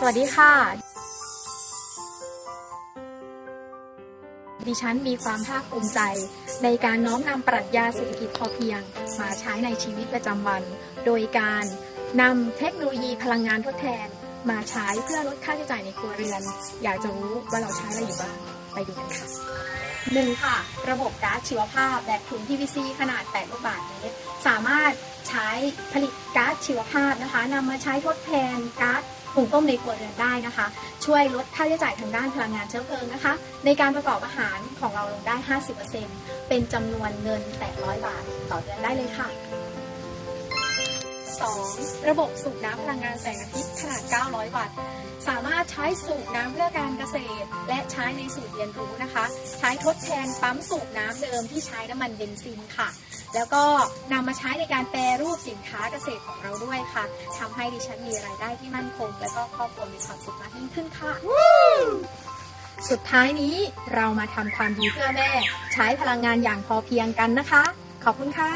สวัสดีค่ะ ดิฉันมีความภาคภูมิใจ ในการน้อมนำปรัชญาเศรษฐกิจพอเพียง มาใช้ในชีวิตประจำวัน โดยการนำเทคโนโลยีพลังงานทดแทน มาใช้เพื่อลดค่าใช้จ่ายในครัวเรือน อยากจะรู้ว่าเราใช้อะไรอยู่บ้าง ไปดูกันค่ะหนึ่งค่ะ ระบบก๊าซชีวภาพแบบถุง PVC ขนาด8ลูกบาศก์เมตรสามารถใช้ผลิตก๊าซชีวภาพนะคะนำมาใช้ทดแทนก๊าซ หุงต้มในครัวเรือนได้นะคะ ช่วยลดค่าใช้จ่ายทางด้านพลังงานเชื้อเพลิงนะคะ ในการประกอบอาหารของเราลงได้ 50%เป็นจำนวนเงิน 800 บาทต่อเดือนได้เลยค่ะ 2. ระบบสูบน้ำพลังงานแสงอาทิตย์ขนาด 900 วัตต์ สามารถใช้สูบน้ำเพื่อการเกษตร และใช้ในสูตรเรียนรู้นะคะ ใช้ทดแทนปั๊มสูบน้ำเดิมที่ใช้น้ำมันเบนซินค่ะ แล้วก็นำมาใช้ในการแปรรูปสินค้าเกษตรของเราด้วยค่ะทำให้ดิฉันมีรายได้ที่มั่นคง และก็ครอบครัวมีความสุขมากยิ่งขึ้นค่ะ สุดท้ายนี้เรามาทำความดีเพื่อแม่ ใช้พลังงานอย่างพอเพียงกันนะคะ ขอบคุณค่ะ